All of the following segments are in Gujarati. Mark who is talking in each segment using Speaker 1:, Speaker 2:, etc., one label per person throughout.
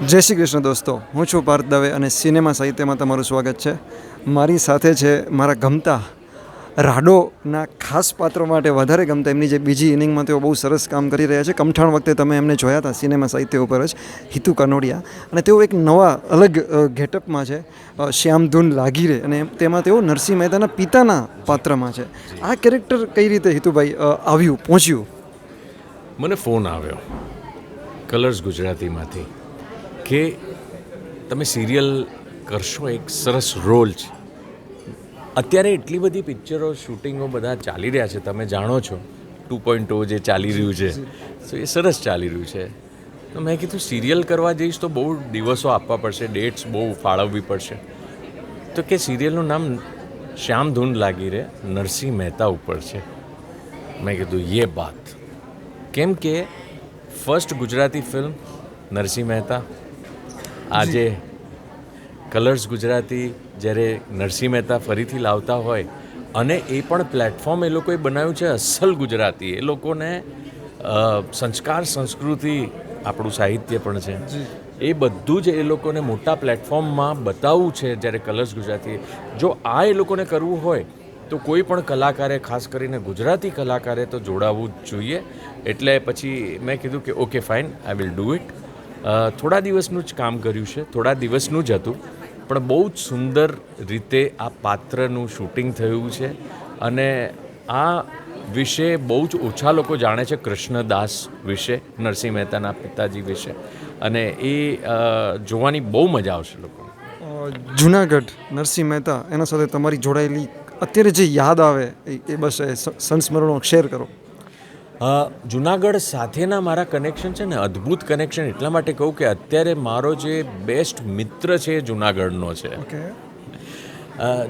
Speaker 1: જય શ્રી કૃષ્ણ દોસ્તો, હું છું પાર્થ દવે અને સિનેમા સાહિત્યમાં તમારું સ્વાગત છે. મારી સાથે છે મારા ગમતા રાડોના ખાસ પાત્રો માટે વધારે ગમતા એમની જે બીજી ઇનિંગમાં તેઓ બહુ સરસ કામ કરી રહ્યા છે. કમઠાણ વખતે તમે એમને જોયા હતા સિનેમા સાહિત્ય ઉપર જ, હિતુ કનોડિયા. અને તેઓ એક નવા, અલગ ગેટઅપમાં છે શ્યામ શ્યામધૂન લાગી રહે અને તેમાં તેઓ નરસિંહ મહેતાના પિતાના પાત્રમાં છે. આ કેરેક્ટર કઈ રીતે હિતુભાઈ આવ્યું, પહોંચ્યું?
Speaker 2: મને ફોન આવ્યો, કલર્સ ગુજરાતીમાંથી. કે તમે સિરિયલ કરશો એક સરસ રોલ છે. અત્યારે એટલી બધી પિક્ચરો શૂટિંગો બધા ચાલી રહ્યા છે તમે જાણો છો. ટુ પોઈન્ટ ટુ જે ચાલી રહ્યું છે. તો એ સરસ ચાલી રહ્યું છે. તો મેં કીધું સિરિયલ કરવા જઈશ તો બહુ દિવસો આપવા પડશે ડેટ્સ બહુ ફાળવવી પડશે. તો કે સિરિયલનું નામ શ્યામ ધૂન લાગી રહે નરસિંહ મહેતા ઉપર છે. મેં કીધું યે બાત. કેમ કે ફર્સ્ટ ગુજરાતી ફિલ્મ નરસિંહ મહેતા આજે કલર્સ ગુજરાતી જ્યારે નરસિંહ મહેતા ફરીથી લાવતા હોય અને એ પણ પ્લેટફોર્મ એ લોકોએ બનાવ્યું છે અસલ ગુજરાતી. એ લોકોને સંસ્કાર સંસ્કૃતિ આપણું સાહિત્ય પણ છે. એ બધું જ એ લોકોને મોટા પ્લેટફોર્મમાં બતાવવું છે જ્યારે કલર્સ ગુજરાતી. જો આ એ લોકોને કરવું હોય તો કોઈ પણ કલાકારે ખાસ કરીને ગુજરાતી કલાકારે તો જોડાવવું જ જોઈએ. એટલે પછી મેં કીધું કે okay fine I will do it થોડા દિવસનું જ કામ કર્યું છે, થોડા દિવસનું જ હતું, પણ બહુ જ સુંદર રીતે આ પાત્રનું શૂટિંગ થયું છે અને આ વિશે બહુ જ ઓછા લોકો જાણે છે કૃષ્ણદાસ વિશે, નરસિંહ મહેતાના પિતાજી વિશે, અને એ જોવાની બહુ મજા આવશે
Speaker 1: લોકો જુનાગઢ, નરસિંહ મહેતા, એના સાથે તમારી જોડાયેલી અત્યારે જે યાદ આવે, એ- બસ સંસ્મરણો શેર કરો.
Speaker 2: જુનાગઢ સાથેના મારા કનેક્શન છે ને અદ્ભુત કનેક્શન એટલા માટે કહું કે અત્યારે મારો જે બેસ્ટ મિત્ર છે એ જુનાગઢનો છે.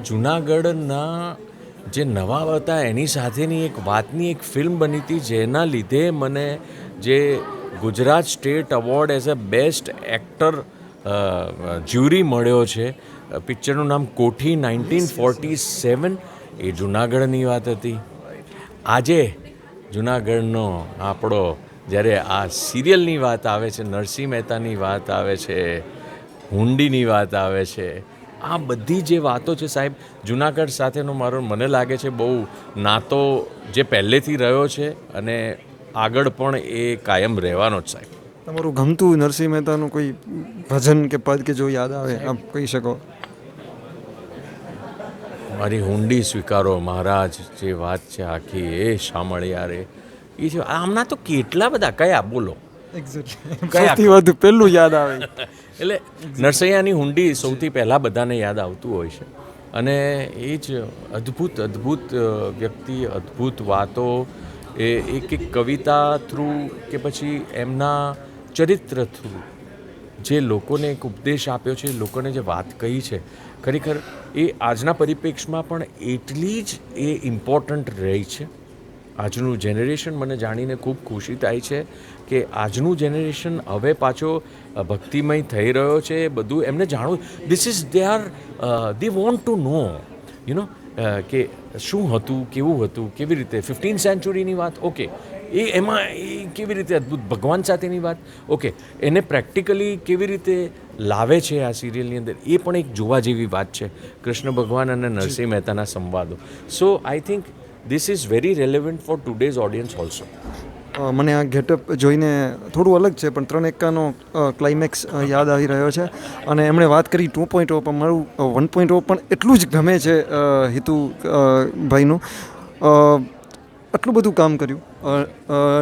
Speaker 2: જુનાગઢના જે નવા હતા એની સાથેની એક વાતની એક ફિલ્મ બની હતી જેના લીધે મને જે Gujarat state award as a best actor jury મળ્યો છે. પિક્ચરનું નામ કોઠી નાઇન્ટીન ફોર્ટી સેવન એ જુનાગઢની વાત હતી. આજે જુનાગઢનો આપણો જ્યારે આ સિરિયલની વાત આવે છે, નરસિંહ મહેતાની વાત આવે છે, હુંડીની વાત આવે છે, આ બધી જે વાતો છે સાહેબ, જુનાગઢ સાથેનો મારો, મને લાગે છે બહુ નાતો જે પહેલેથી રહ્યો છે અને આગળ પણ એ કાયમ રહેવાનો જ સાહેબ.
Speaker 1: તમારું ગમતું નરસિંહ મહેતાનું કોઈ ભજન કે પદ કે જો યાદ આવે આપ કહી શકો?
Speaker 2: મારી હુંડી સ્વીકારો મહારાજ જે વાત છે આખી એ સાંભળ્યા રે. એ છે આમના તો કેટલા બધા કયા બોલો.
Speaker 1: સૌથી વધુ પહેલું યાદ આવે.
Speaker 2: એટલે નરસૈયાની હુંડી સૌથી પહેલાં બધાને યાદ આવતું હોય છે. અને એ જ અદ્ભુત અદ્ભુત વ્યક્તિ અદ્ભુત વાતો એ એક એક કવિતા થ્રુ કે પછી એમના ચરિત્ર થ્રુ જે લોકોને એક ઉપદેશ આપ્યો છે લોકોને જે વાત કહી છે ખરેખર એ આજના પરિપ્રેક્ષમાં પણ એટલી જ એ ઇમ્પોર્ટન્ટ રહી છે. આજનું જનરેશન મને જાણીને ખૂબ ખુશી થાય છે કે આજનું જનરેશન હવે પાછો ભક્તિમય થઈ રહ્યો છે, બધું એમને જાણવું. This is they are they want to know you know કે શું હતું, કેવું હતું, કેવી રીતે? ફિફ્ટીન સેન્ચુરીની વાત ઓકે એ એમાં એ કેવી રીતે અદ્ભુત, ભગવાન સાથેની વાત ઓકે એને પ્રેક્ટિકલી કેવી રીતે લાવે છે આ સિરિયલની અંદર, એ પણ એક જોવા જેવી વાત છે, કૃષ્ણ ભગવાન અને નરસિંહ મહેતાના સંવાદો. So I think this is very relevant for today's audience also
Speaker 1: મને આ ગેટઅપ જોઈને થોડું અલગ છે, પણ ત્રણ એકાનો ક્લાઇમેક્સ યાદ આવી રહ્યો છે. અને એમણે વાત કરી ટુ પોઈન્ટ ઓ, પણ મારું વન પોઈન્ટ ઓ પણ એટલું જ ગમે છે હિતુ ભાઈનું. આટલું બધું કામ કર્યું.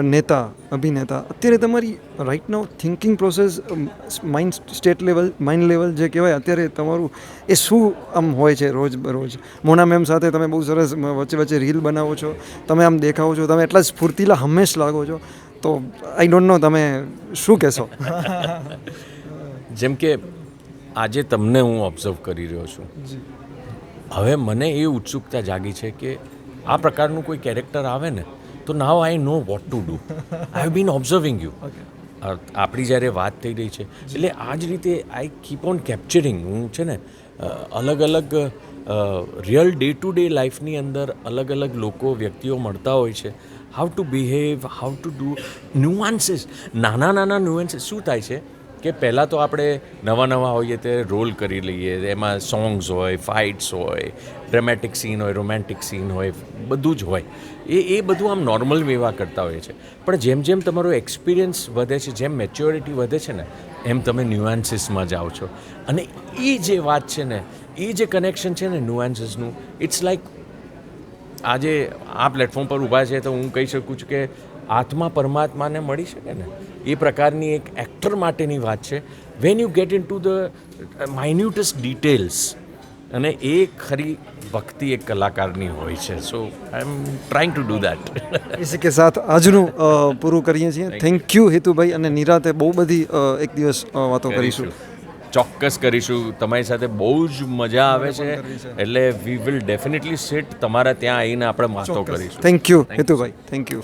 Speaker 1: નેતા અભિનેતા. અત્યારે તમારી right now thinking process mind state level mind level જે કહેવાય અત્યારે તમારું એ શું આમ હોય છે રોજ બરોજ? મોના મેમ સાથે તમે બહુ સરસ વચ્ચે વચ્ચે રીલ બનાવો છો. તમે આમ દેખાવો છો. તમે એટલા સ્ફૂર્તિલા હંમેશ લાગો છો. તો આઈ ડોન્ટ નો તમે શું કહેશો?
Speaker 2: જેમ કે આજે તમને હું ઓબ્ઝર્વ કરી રહ્યો છું. હવે મને એ ઉત્સુકતા જાગી છે કે આ પ્રકારનું કોઈ કેરેક્ટર આવે ને તો now I know what to do I have been observing you આપણી જ્યારે વાત થઈ રહી છે એટલે આ જ રીતે આઈ કીપ ઓન કેપ્ચરિંગ હું છે ને અલગ અલગ રિયલ ડે ટુ ડે લાઈફની અંદર અલગ અલગ લોકો વ્યક્તિઓ મળતા હોય છે. How to behave how to do nuances નાના નાના ન્યુઆન્સીસ શું થાય છે? કે પહેલાં તો આપણે નવા નવા હોઈએ તે રોલ કરી લઈએ, એમાં સોંગ્સ હોય, ફાઇટ્સ હોય, ડ્રામેટિક સીન હોય, રોમેન્ટિક સીન હોય, બધું જ હોય. એ એ બધું આમ નોર્મલ વેવા કરતા હોઈએ છે. પણ જેમ જેમ તમારો એક્સપિરિયન્સ વધે છે, જેમ મેચ્યોરિટી વધે છે ને, એમ તમે ન્યુઆન્સીસમાં જાઓ છો. અને એ જે વાત છે ને એ જે કનેક્શન છે ને ન્યુઆન્સીસનું ઇટ્સ લાઈક આજે આ પ્લેટફોર્મ પર ઊભા છે તો હું કહી શકું છું કે આત્મા પરમાત્માને મળી શકે ને એ પ્રકારની એક એક્ટર માટેની વાત છે. When you get into the minutes details અને એ ખરી ભક્તિ એક કલાકારની હોય છે. So I am trying to do that
Speaker 1: EC કે સાથ આજનું પૂરું કરીએ છીએ. થેન્ક યુ હેતુભાઈ અને નિરાતે બહુ બધી એક દિવસ વાતો કરીશું.
Speaker 2: ચોક્કસ કરીશું. તમારી સાથે બહુ જ મજા આવે
Speaker 1: છે.
Speaker 2: એટલે વી વિલ ડેફિનેટલી સેટ તમારા ત્યાં આવીને આપણે વાતો કરીશું.
Speaker 1: Thank you Hetubhai. Thank you